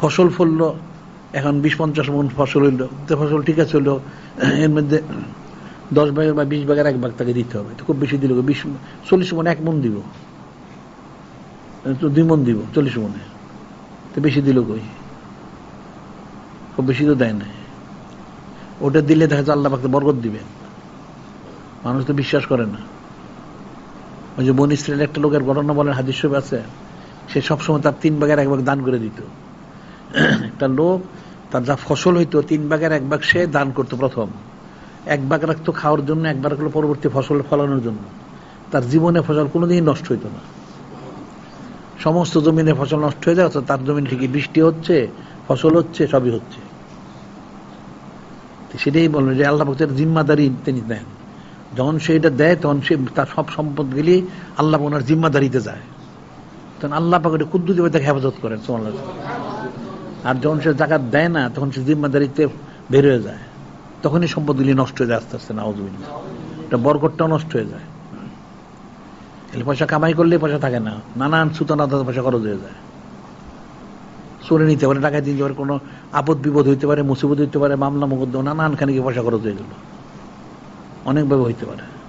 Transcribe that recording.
ফসল ফললো, এখন বিশ পঞ্চাশ মন ফসল হইল। তো ফসল ঠিক আছে হলো এর মধ্যে দশ ভাগের বা বিশ ভাগের এক ভাগ তাকে দিতে হবে। তো খুব বেশি দিল বিশ, চল্লিশ মন এক মন দিব। তো দুই মন দিব, চল্লিশ মনে। তো বেশি দিল কই? খুব বেশি তো দেয় না ওটা দিলে দেখা যাচ্ছে আল্লাহ পাকে বরকত দিবেন। মানুষ তো বিশ্বাস করে না। ওই যে বন ইসরায়েল একটা লোকের ঘটনা বলেন, হাদিস আছে, সে সবসময় তার তিন ভাগের এক ভাগ দান করে দিত। একটা লোক, তার যা ফসল হইতো, তিন ভাগের এক ভাগ সে দান করতো প্রথম। এক ভাগ রাখতো খাওয়ার জন্য, এক ভাগ রাখল পরবর্তী ফসল ফলানোর জন্য। তার জীবনে ফসল কোনোদিন নষ্ট হইতো না। সমস্ত জমিনে ফসল নষ্ট হয়ে অথচ তার জমিন ঠিকই বৃষ্টি হচ্ছে, ফসল হচ্ছে, সবই হচ্ছে। সেটাই বলল যে আল্লাহ ভক্তের জিম্মাদারি তিনি দেন। যখন সে এটা দেয়, তখন সে তার সব সম্পদ গেলে আল্লাহ ওনার জিম্মাদারিতে যায়। তখন আল্লাহ পাকে কুদ্দু দেবে তাকে হেফাজত করেন সোমাল্লাহ আর যখন সে জাকাত দেয় না, তখন সে জিম্মাদারিতে বের হয়ে যায়। তখনই সম্পদগুলি নষ্ট হয়ে যায় আস্তে আস্তে নাউজুবিল্লাহ এটা বরকটটাও নষ্ট হয়ে যায়। তাহলে পয়সা কামাই করলে পয়সা থাকে না। নানান সুতনা পয়সা খরচ হয়ে যায়। চলে নিতে পারে টাকা দিতে পারে, কোনো আপদ বিপদ হইতে পারে, মুসিবত হইতে পারে, মামলা, মুকদ্দমা নানান খানিকে পয়সা খরচ হয়ে গেল। অনেকভাবে হইতে পারে।